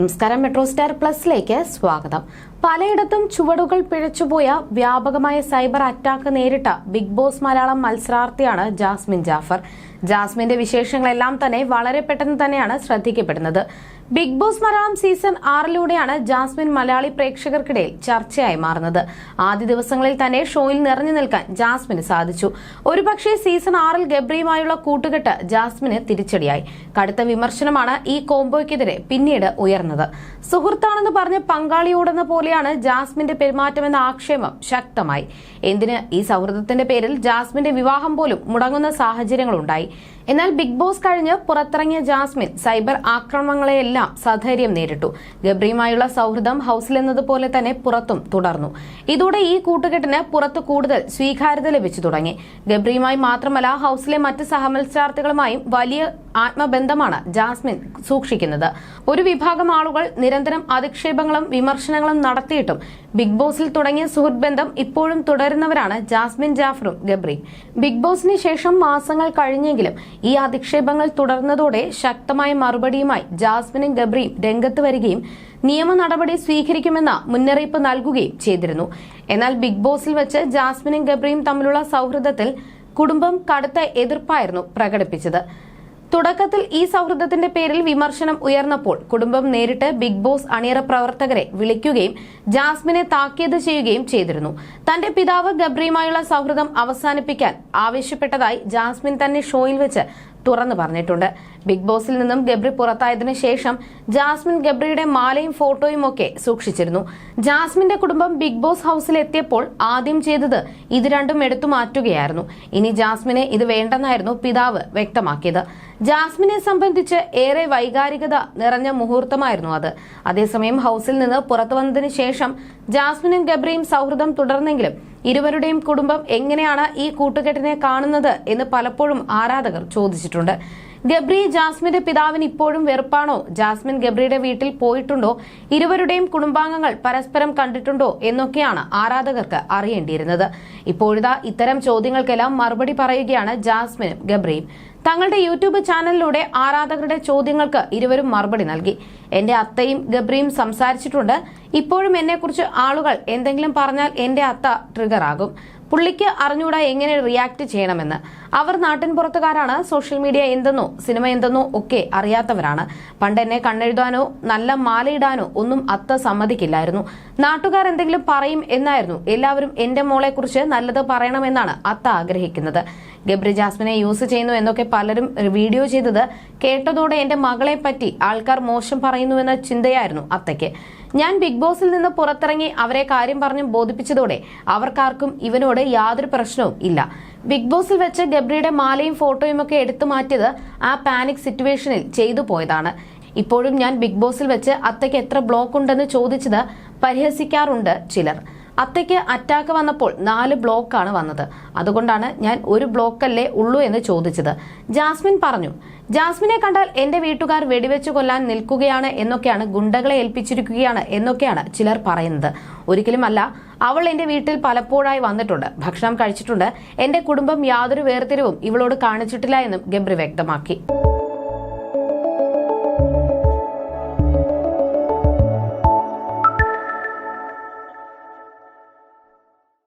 നമസ്കാരം metro star പ്ലസിലേക്ക് സ്വാഗതം. പലയിടത്തും ചുവടുകൾ പിഴച്ചുപോയ വ്യാപകമായ സൈബർ അറ്റാക്ക് നേരിട്ട ബിഗ് ബോസ് മലയാളം മത്സരാർത്ഥിയാണ് ജാസ്മിൻ ജാഫർ. ജാസ്മിന്റെ വിശേഷങ്ങളെല്ലാം തന്നെ വളരെ പെട്ടെന്ന് തന്നെയാണ് ശ്രദ്ധിക്കപ്പെടുന്നത്. ബിഗ് ബോസ് മലയാളം സീസൺ ആറിലൂടെയാണ് ജാസ്മിൻ മലയാളി പ്രേക്ഷകർക്കിടയിൽ ചർച്ചയായി മാറുന്നത്. ആദ്യ ദിവസങ്ങളിൽ തന്നെ ഷോയിൽ നിറഞ്ഞു നിൽക്കാൻ ജാസ്മിന് സാധിച്ചു. ഒരുപക്ഷേ സീസൺ ആറിൽ ഗബ്രിയുമായുള്ള കൂട്ടുകെട്ട് ജാസ്മിന് തിരിച്ചടിയായി. കടുത്ത വിമർശനമാണ് ഈ കോംബോയ്ക്കെതിരെ പിന്നീട് ഉയർന്നത്. സുഹൃത്താണെന്ന് പറഞ്ഞ് പങ്കാളിയോടെന്ന പോലെയാണ് ജാസ്മിന്റെ പെരുമാറ്റമെന്ന ആക്ഷേപം ശക്തമായി. എന്തിന് ഈ സൗഹൃദത്തിന്റെ പേരിൽ ജാസ്മിന്റെ വിവാഹം പോലും മുടങ്ങുന്ന സാഹചര്യങ്ങളുണ്ടായി. എന്നാൽ ബിഗ് ബോസ് കഴിഞ്ഞ് പുറത്തിറങ്ങിയ ജാസ്മിൻ സൈബർ ആക്രമണങ്ങളെയെല്ലാം സധൈര്യം നേരിട്ടു. ഗബ്രിയുമായുള്ള സൗഹൃദം ഹൌസിലെന്നതുപോലെ തന്നെ പുറത്തും തുടർന്നു. ഇതോടെ ഈ കൂട്ടുകെട്ടിന് പുറത്ത് കൂടുതൽ സ്വീകാര്യത ലഭിച്ചു തുടങ്ങി. ഗബ്രിയുമായി മാത്രമല്ല ഹൌസിലെ മറ്റ് സഹമത്സരാർത്ഥികളുമായും വലിയ ആത്മബന്ധമാണ് ജാസ്മിൻ സൂക്ഷിക്കുന്നത്. ഒരു വിഭാഗം ആളുകൾ നിരന്തരം അധിക്ഷേപങ്ങളും വിമർശനങ്ങളും നടത്തിയിട്ടും ബിഗ് ബോസിൽ തുടങ്ങിയ സുഹൃത്ത് ബന്ധം ഇപ്പോഴും തുടരുന്നവരാണ് ജാസ്മിൻ ജാഫറും ഗബ്രിയും ബിഗ് ബോസിന് ശേഷം മാസങ്ങൾ കഴിഞ്ഞെങ്കിലും ഈ അധിക്ഷേപങ്ങൾ തുടർന്നതോടെ ശക്തമായ മറുപടിയുമായി ജാസ്മിനും ഗബ്രിയും രംഗത്ത് വരികയും നിയമ നടപടി സ്വീകരിക്കുമെന്ന മുന്നറിയിപ്പ് നൽകുകയും ചെയ്തിരുന്നു. എന്നാൽ ബിഗ് ബോസിൽ വെച്ച് ജാസ്മിനും ഗബ്രിയും തമ്മിലുള്ള സൗഹൃദത്തിൽ കുടുംബം കടുത്ത എതിർപ്പായിരുന്നു പ്രകടിപ്പിച്ചത്. തുടക്കത്തിൽ ഈ സൗഹൃദത്തിന്റെ പേരിൽ വിമർശനം ഉയർന്നപ്പോൾ കുടുംബം നേരിട്ട് ബിഗ് ബോസ് അണിയറ പ്രവർത്തകരെ വിളിക്കുകയും ജാസ്മിനെ താക്കീത് ചെയ്യുകയും ചെയ്തിരുന്നു. തന്റെ പിതാവ് ഗബ്രിയുമായുള്ള സൗഹൃദം അവസാനിപ്പിക്കാൻ ആവശ്യപ്പെട്ടതായി ജാസ്മിൻ തന്നെ ഷോയിൽ വെച്ച് തുറന്നു പറഞ്ഞിട്ടുണ്ട്. ബിഗ് ബോസിൽ നിന്നും ഗബ്രി പുറത്തായതിനു ശേഷം ജാസ്മിൻ ഗബ്രിയുടെ മാലയും ഫോട്ടോയും ഒക്കെ സൂക്ഷിച്ചിരുന്നു. ജാസ്മിന്റെ കുടുംബം ബിഗ് ബോസ് ഹൌസിൽ എത്തിയപ്പോൾ ആദ്യം ചെയ്തത് ഇത് രണ്ടും എടുത്തു മാറ്റുകയായിരുന്നു. ഇനി ജാസ്മിനെ ഇത് വേണ്ടെന്നായിരുന്നു പിതാവ് വ്യക്തമാക്കിയത്. ജാസ്മിനെ സംബന്ധിച്ച് ഏറെ വൈകാരികത നിറഞ്ഞ മുഹൂർത്തമായിരുന്നു അത്. അതേസമയം ഹൌസിൽ നിന്ന് പുറത്തു വന്നതിന് ശേഷം ജാസ്മിനും ഗബ്രിയും സൗഹൃദം തുടർന്നെങ്കിലും ഇരുവരുടെയും കുടുംബം എങ്ങനെയാണ് ഈ കൂട്ടുകെട്ടിനെ കാണുന്നത് എന്ന് പലപ്പോഴും ആരാധകർ ചോദിച്ചിട്ടുണ്ട്. ഗബ്രി ജാസ്മിന്റെ പിതാവിന് ഇപ്പോഴും വെറുപ്പാണോ? ജാസ്മിൻ ഗബ്രിയുടെ വീട്ടിൽ പോയിട്ടുണ്ടോ? ഇരുവരുടെയും കുടുംബാംഗങ്ങൾ പരസ്പരം കണ്ടിട്ടുണ്ടോ എന്നൊക്കെയാണ് ആരാധകർക്ക് അറിയേണ്ടിയിരുന്നത്. ഇപ്പോഴിതാ ഇത്തരം ചോദ്യങ്ങൾക്കെല്ലാം മറുപടി പറയുകയാണ് ജാസ്മിനും ഗബ്രിയും. തങ്ങളുടെ യൂട്യൂബ് ചാനലിലൂടെ ആരാധകരുടെ ചോദ്യങ്ങൾക്ക് ഇരുവരും മറുപടി നൽകി. എന്റെ അത്തയും ഗബ്രിയും സംസാരിച്ചിട്ടുണ്ട്. ഇപ്പോഴും എന്നെക്കുറിച്ച് ആളുകൾ എന്തെങ്കിലും പറഞ്ഞാൽ എന്റെ അത്ത ട്രിഗർ ആകും. പുള്ളിക്ക് അറിഞ്ഞൂടാ എങ്ങനെ റിയാക്ട് ചെയ്യണമെന്ന്. അവർ നാട്ടിൻ പുറത്തുകാരാണ് സോഷ്യൽ മീഡിയ എന്തെന്നോ സിനിമ എന്തെന്നോ ഒക്കെ അറിയാത്തവരാണ്. പണ്ട് എന്നെ കണ്ണെഴുതാനോ നല്ല മാലയിടാനോ ഒന്നും അത്ത സമ്മതിക്കില്ലായിരുന്നു. നാട്ടുകാർ എന്തെങ്കിലും പറയും എന്നായിരുന്നു. എല്ലാവരും എന്റെ മോളെക്കുറിച്ച് നല്ലത് പറയണമെന്നാണ് അത്ത ആഗ്രഹിക്കുന്നത്. ഗബ്രി ജാസ്മിനെ യൂസ് ചെയ്യുന്നു എന്നൊക്കെ പലരും വീഡിയോ ചെയ്തത് കേട്ടതോടെ എന്റെ മകളെ പറ്റി ആൾക്കാർ മോശം പറയുന്നുവെന്ന ചിന്തയായിരുന്നു അത്തയ്ക്ക്. ഞാൻ ബിഗ് ബോസിൽ നിന്ന് പുറത്തിറങ്ങി അവരെ കാര്യം പറഞ്ഞ് ബോധിപ്പിച്ചതോടെ അവർക്കാർക്കും ഇവനോട് യാതൊരു പ്രശ്നവും ഇല്ല. ബിഗ് ബോസിൽ വെച്ച് ഗബ്രിയുടെ മാലയും ഫോട്ടോയും ഒക്കെ എടുത്തു മാറ്റിയത് ആ പാനിക് സിറ്റുവേഷനിൽ ചെയ്തു പോയതാണ്. ഇപ്പോഴും ഞാൻ ബിഗ് ബോസിൽ വെച്ച് അത്തയ്ക്ക് എത്ര ബ്ലോക്ക് ഉണ്ടെന്ന് ചോദിച്ചത് പരിഹസിക്കാറുണ്ട് ചിലർ. അത്തയ്ക്ക് അറ്റാക്ക് വന്നപ്പോൾ നാല് ബ്ലോക്കാണ് വന്നത്. അതുകൊണ്ടാണ് ഞാൻ ഒരു ബ്ലോക്കല്ലേ ഉള്ളൂ എന്ന് ചോദിച്ചത്. ജാസ്മിൻ പറഞ്ഞു ജാസ്മിനെ കണ്ടാൽ എന്റെ വീട്ടുകാർ വെടിവെച്ചു കൊല്ലാൻ നിൽക്കുകയാണ് എന്നൊക്കെയാണ് ഗുണ്ടകളെ ഏൽപ്പിച്ചിരിക്കുകയാണ് എന്നൊക്കെയാണ് ചിലർ പറയുന്നത്. ഒരിക്കലുമല്ല അവൾ എന്റെ വീട്ടിൽ പലപ്പോഴായി വന്നിട്ടുണ്ട്. ഭക്ഷണം കഴിച്ചിട്ടുണ്ട്. എന്റെ കുടുംബം യാതൊരു വേർതിരിവും ഇവളോട് കാണിച്ചിട്ടില്ല എന്നും ഗബ്രി വ്യക്തമാക്കി.